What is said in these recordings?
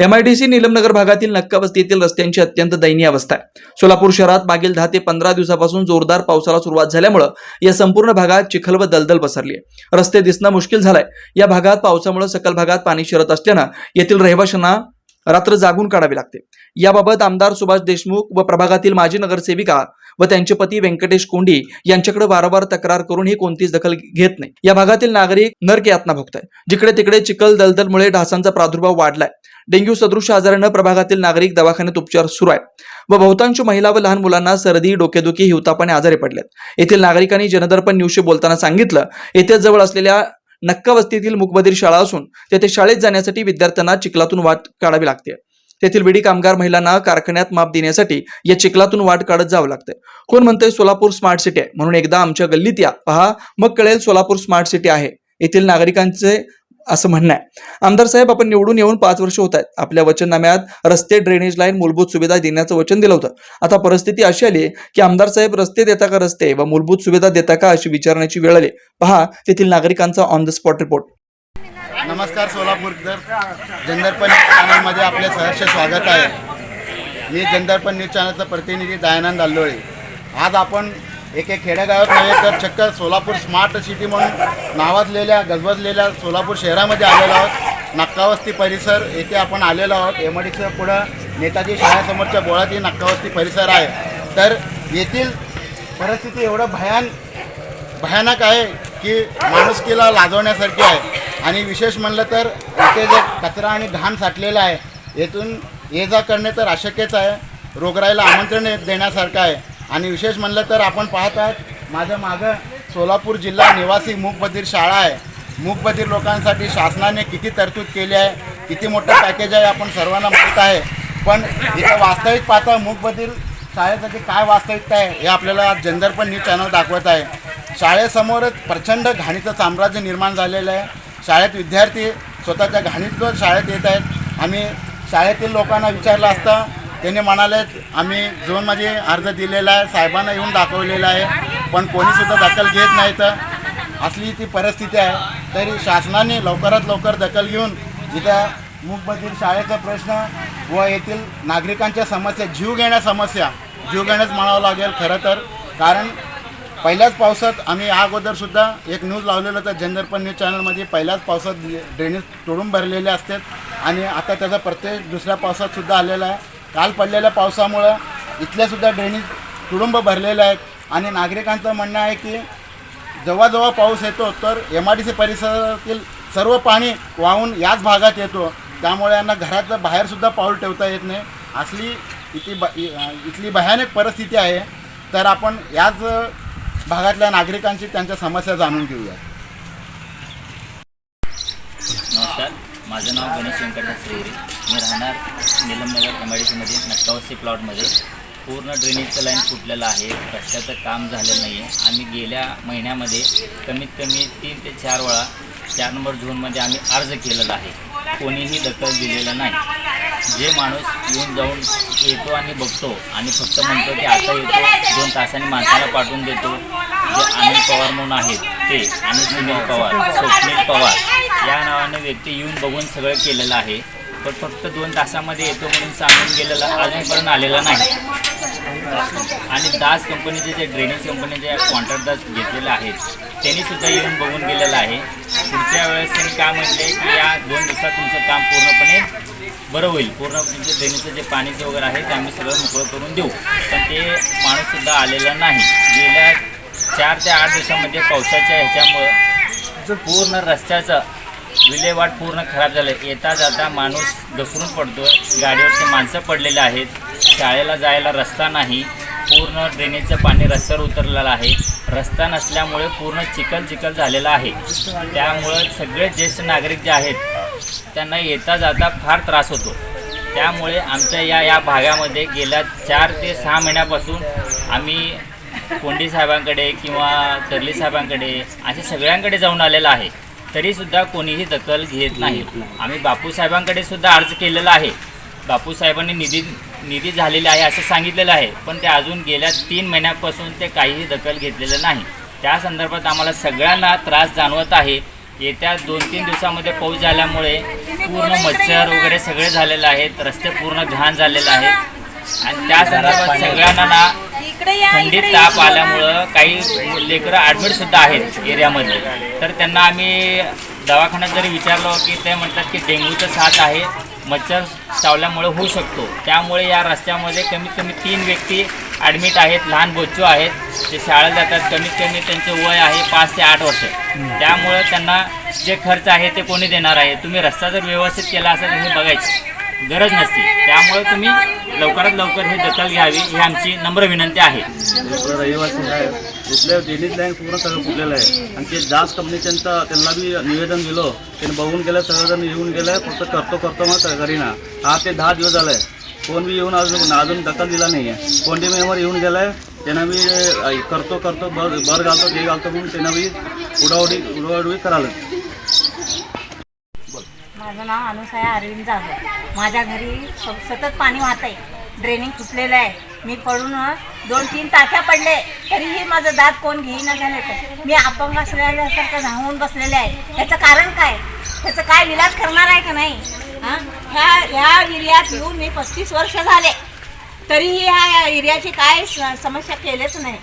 MIDC निलमनगर भागातील नक्का वस्तीतील रस्त्यांची अत्यंत दयनीय अवस्था आहे. सोलापूर शहरात मागील दहा ते पंधरा दिवसापासून जोरदार पावसाला सुरुवात झाल्यामुळं या संपूर्ण भागात चिखल व दलदल पसरली आहे. रस्ते दिसणं मुश्किल झालंय. या भागात पावसामुळे सकल भागात पाणी शिरत असल्यानं येथील रहिवाशांना रात्र जागून काढावी लागते. याबाबत आमदार सुभाष देशमुख व प्रभागातील माजी नगरसेविका व त्यांचे पती व्यंकटेश कोंडी यांच्याकडे वारंवार तक्रार करून ही कोणतीच दखल घेत नाही. या भागातील नागरिक नरक यातना भोगत आहे जिकडे तिकडे चिखल दलदलमुळे ढासांचा प्रादुर्भाव वाढलाय. डेंग्यू सदृश आजारानं प्रभागातील नागरिक दवाखान्यात उपचार सुरू आहे व बहुतांश महिला व लहान मुलांना सर्दी डोकेदुखी हिवतापाने आजारी पडलेत. येथील नागरिकांनी जनदर्पण न्यूजशी बोलताना सांगितलं येथे जवळ असलेल्या नक्का वस्तीतील मुकबधीर शाळा असून तेथे शाळेत जाण्यासाठी विद्यार्थ्यांना चिखलातून वाट काढावी लागते. तेथील विडी कामगार महिलांना कारखान्यात माप देण्यासाठी या चिखलातून वाट काढत जावं लागतंय कोण म्हणतंय सोलापूर स्मार्ट सिटी आहे? म्हणून एकदा आमच्या गल्लीत या. पहा मग कळेल सोलापूर स्मार्ट सिटी आहे. येथील नागरिकांचे असं म्हणणं आहे. आमदार साहेब आपण निवडून येऊन पाच वर्ष होत आहेत आपल्या वचननाम्यात रस्ते ड्रेनेज लाईन मूलभूत सुविधा देण्याचं वचन दिलं होतं. आता परिस्थिती अशी आली की आमदार साहेब रस्ते देता का रस्ते व मूलभूत सुविधा देता का अशी विचारण्याची वेळ आली. पहा तेथील नागरिकांचा ऑन द स्पॉट रिपोर्ट नमस्कार सोलापूरकर. जनदर्पण न्यूज चॅनलमध्ये आपले सहर्ष स्वागत आहे. मी जनदर्पण न्यूज चॅनलचा प्रतिनिधी दयानंद आल्लोळे आज आपण एक एक खेडेगावात नव्हे तर चक्क सोलापूर स्मार्ट सिटी म्हणून नावाजलेल्या गजबजलेल्या सोलापूर शहरामध्ये आलेलो आहोत. नक्कावस्ती परिसर येथे आपण आलेलो आहोत. एम आय पुढं नेताजी शाळेसमोरच्या बोळात ही नक्कावस्ती परिसर आहे. तर येथील परिस्थिती एवढं भयान भयानक आहे की माणुसकीला लाजवण्यासारखी आहे. आणि विशेष म्हणलं तर इथे जे कचरा आणि घाण साठलेला आहे येथून ये जा करणे तर अशक्यच आहे. रोगराईला आमंत्रण देण्यासारखं आहे. आणि विशेष म्हणलं तर आपण पाहत आहात माझ्या मागं सोलापूर जिल्हा निवासी मूकबधीर शाळा आहे. मूकबधीर लोकांसाठी शासनाने किती तरतूद केली आहे किती मोठं पॅकेज आहे आपण सर्वांना माहीत आहे. पण इथं वास्तविक पाहता मूकबधीर शाळेसाठी काय वास्तविकता आहे हे आपल्याला आज जनदर्पण न्यूज चॅनल दाखवत आहे. शाळेसमोरच प्रचंड घाणीचं साम्राज्य निर्माण झालेलं आहे. शाळेत विद्यार्थी स्वतःच्या घाणीतून शाळेत येत आहेत. आम्ही शाळेतील लोकांना विचारलं असता त्यांनी म्हणाले आम्ही झोनमध्ये अर्ज दिलेला आहे साहेबांना येऊन दाखवलेला आहे पण कोणीसुद्धा दखल घेत नाही तर. असली ती परिस्थिती आहे. तरी शासनाने लवकरात लवकर दखल घेऊन जिथं मूकबधीर शाळेचा प्रश्न व येथील नागरिकांच्या समस्या जीव घेण्या समस्या जीव घेण्यास म्हणावं लागेल खरं तर. कारण पहिल्याच पावसात आम्ही अगोदरसुद्धा एक न्यूज लावलेलं होतं जनदर्पण न्यूज चॅनलमध्ये पहिल्याच पावसात ड्रेनेज तोडून भरलेले असतात. आणि आता त्याचा प्रत्येक दुसऱ्या पावसातसुद्धा आलेला आहे. काल पडलेल्या पावसामुळं इथल्यासुद्धा ड्रेनेज तुडुंब भरलेले आहेत आणि नागरिकांचं म्हणणं आहे की जेव्हा पाऊस येतो तर एम आय डी सी परिसरातील सर्व पाणी वाहून याच भागात येतो. त्यामुळे यांना घरातलं बाहेरसुद्धा पाऊल ठेवता येत नाही. असली इथे ब इथली भयानक परिस्थिती आहे. तर आपण याच भागातल्या नागरिकांची त्यांच्या समस्या जाणून घेऊया नमस्कार माझं नाव गणेश व्यंकटनाथ श्रीहरी मी राहणार निलमनगर एम आय डी सीमध्ये नक्कावस्ती प्लॉटमध्ये. पूर्ण ड्रेनेजचं लाईन फुटलेलं आहे. रस्त्याचं काम झालेलं नाही आहे आम्ही गेल्या महिन्यामध्ये कमीत कमी तीन ते चार वेळा चार नंबर झोनमध्ये आम्ही अर्ज केलेला आहे. कोणीही दखल दिलेलं नाही. जे माणूस येऊन जाऊन येतो आणि बघतो आणि फक्त म्हणतो की आता येतो दोन तासांनी माणसाला पाठवून देतो. जे अनिल पवार म्हणून आहेत ते आणि सुनील पवार स्वप्नील पवार या नावाने व्यक्ती येऊन बघून सगळं केलेलं आहे. पण फक्त दोन तासामध्ये येतो म्हणून सांगून गेलेला अजूनपर्यंत आलेला नाही. आणि दास कंपनीचे जे ड्रेनेज कंपनीचे कॉन्ट्रॅक्टर्स घेतलेले आहेत त्यांनी सुद्धा येऊन बघून गेलेलं आहे. पुढच्या वेळेस त्यांनी काय म्हटले की या दोन दिवसात तुमचं काम पूर्णपणे बरं होईल. पूर्ण तुमचं ड्रेनेजचं जे पाणीचं वगैरे आहे ते आम्ही सगळं मोकळं करून देऊ. पण ते माणूससुद्धा आलेला नाही. गेल्या चार ते आठ दिवसामध्ये पावसाच्या ह्याच्यामुळं पूर्ण रस्त्याचं विल्हेवाट पूर्ण खराब झालं येता जाता माणूस घसरून पडतो गाडीवरचे माणसं पडलेले आहेत. शाळेला जायला रस्ता नाही. पूर्ण ड्रेनेजचं पाणी रस्त्यावर उतरलेलं आहे. रस्ता नसल्यामुळे पूर्ण चिखल चिखल झालेला आहे. त्यामुळं सगळे ज्येष्ठ नागरिक जे आहेत त्यांना येता जाता फार त्रास होतो. त्यामुळे आमच्या या या भागामध्ये गेल्या चार ते सहा महिन्यापासून आम्ही कोंडी साहेबांकडे किंवा तरली साहेबांकडे असे सगळ्यांकडे जाऊन आलेलं आहे. तरीसुद्धा कोणीही दखल घेत नाही. आम्ही बापू साहेबांकडे सुद्धा अर्ज केलेला आहे. बापू साहेबांनी निधी निधी झालेली आहे असं सांगितलेलं आहे. पण ते अजून गेल्या तीन महिन्यापासून ते काहीही दखल घेतलेलं नाही. त्या संदर्भात आम्हाला सगळ्यांना त्रास जाणवत आहे. येत्या दोन तीन दिवसामध्ये पाऊस झाल्यामुळे पूर्ण मच्छर वगैरे सगळे झालेले आहेत. रस्ते पूर्ण घाण झालेले आहेत. आणि त्या संदर्भात सगळ्यांना ना थंडीत इकडे ताप. आल्यामुळं काही लेकरं ॲडमिट सुद्धा आहेत एरियामध्ये. तर त्यांना आम्ही दवाखान्यात जरी विचारलं की ते म्हणतात की डेंग्यूचं साथ आहे मच्छर चावल्यामुळे होऊ शकतो. त्यामुळे या रस्त्यामध्ये कमीत कमी तीन व्यक्ती ॲडमिट आहेत लहान बच्चू आहेत ते शाळेत जातात. कमीत कमी त्यांचे वय आहे पाच ते आठ वर्ष. त्यामुळे त्यांना जे खर्च आहे ते कोणी देणार आहे? तुम्ही रस्ता जर व्यवस्थित केला असेल तर हे बघायची. गरज नसते. त्यामुळे तुम्ही लवकरात लवकर ही दखल घ्यावी ही आमची नम्र विनंती आहे. रहिवासी आहे. लाईन पूर्ण सगळं फुटलेलं आहे. आणि ते जास्त कंपनीच्यांचं त्यांना बी निवेदन दिलं. त्यांनी बघून गेलं सगळेजण येऊन गेलं फक्त करतो करतो मग सरकारी ना हा ते दहा दिवस झालं आहे कोण बी येऊन अजून अजून दखल दिला नाही आहे कोणते मेंबर येऊन गेलं आहे त्यांना मी करतो करतो बर बर घालतो जे घालतो म्हणून त्यांना बी उडावडी उडवाउडवी करायला. माझं नाव अनुसया अरविंद जाधव. माझ्या घरी स- सतत पाणी वाहत आहे ड्रेनिंग फुटलेलं आहे. मी पडून दोन तीन टाक्या पडले. तरीही माझं दात कोण घेईना झाले तर. मी अपंग असल्यासारखं धावून बसलेले आहे. त्याचं कारण काय? त्याचं काय विलाज करणार आहे का नाही? हां ह्या ह्या एरियात येऊन मी पस्तीस वर्ष झाले. तरीही ह्या एरियाची काय समस्या केलेच नाही.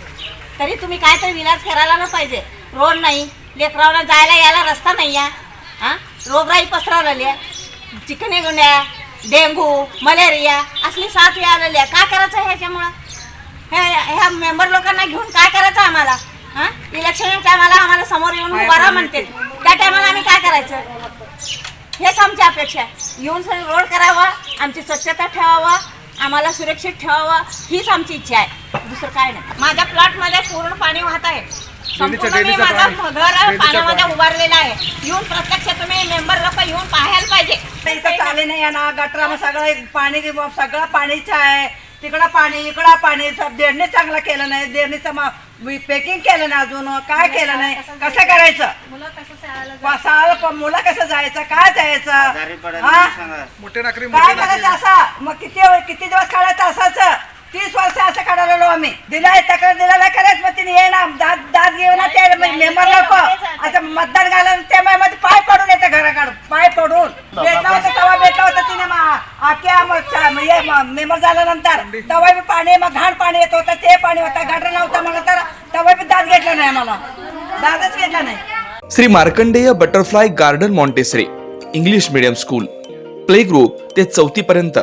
तरी तुम्ही काय तरी विलाज करायला ना पाहिजे. रोड नाही. लेकरांना जायला यायला रस्ता नाही आहे. हां रोगराई पसरवलेली आहे चिकनी गुंड्या डेंगू मलेरिया असली साथ यायला काय करायचं ह्याच्यामुळं? हे ह्या मेंबर लोकांना घेऊन काय करायचं आम्हाला? हां? इलेक्शन टायमाला आम्हाला समोर येऊन उभा राहा म्हणते. त्या टायमाला आम्ही काय करायचं? हेच आमची अपेक्षा आहे. येऊन सगळं रोड करावा आमची स्वच्छता ठेवावा आम्हाला सुरक्षित ठेवावं हीच आमची इच्छा आहे. दुसरं काय नाही. माझ्या प्लॉटमध्ये पूर्ण पाणी वाहत आहे. संपूर्ण मी माझं घर पाण्यामध्ये उभारलेलं आहे. येऊन प्रत्यक्ष तुम्ही मेंबर लोक येऊन पाहायला पाहिजे. चाले नाही ना गटरामध्ये सगळं पाणी सगळं पाणीचं आहे. तिकडं पाणी इकडं पाणी देडणे चांगलं केलं नाही. देडणीचं पॅकिंग केलं नाही अजून. काय केलं नाही? कसं करायचं? मुलं कसं जायचं? काय जायचं? हा? काय करायचं असं? मग किती किती दिवस काढायचं असायचं? तीस वर्ष असं काढायला आम्ही. दिलाय तक्रार दिलेला करायचं मग तिने ये ना दाद दाद घेऊन ना ते मेंबर लोक आता मतदान घालून ते मग मध्ये पाय पडून येते घराकडून पाय पडून. भेटला होता तेव्हा भेटला होता तिने आख्या मेंबर झाल्यानंतर. तेव्हा बी पाणी मग घाण पाणी येत होतं ते पाणी होतं गटर नव्हतं मला तर तेव्हा बी दाद घेतला नाही आम्हाला. दादच घेतला नाही. Shri Markandeya butterfly garden Montessori English medium school play group ते चौथी पर्यंत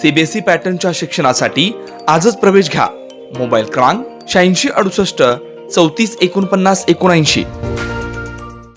सीबीएसई पॅटर्नच्या शिक्षणासाठी आजच प्रवेश घ्या. मोबाईल क्रमांक शहाऐंशी अडुसष्ट चौतीस एकोणपन्नास एकोणऐंशी.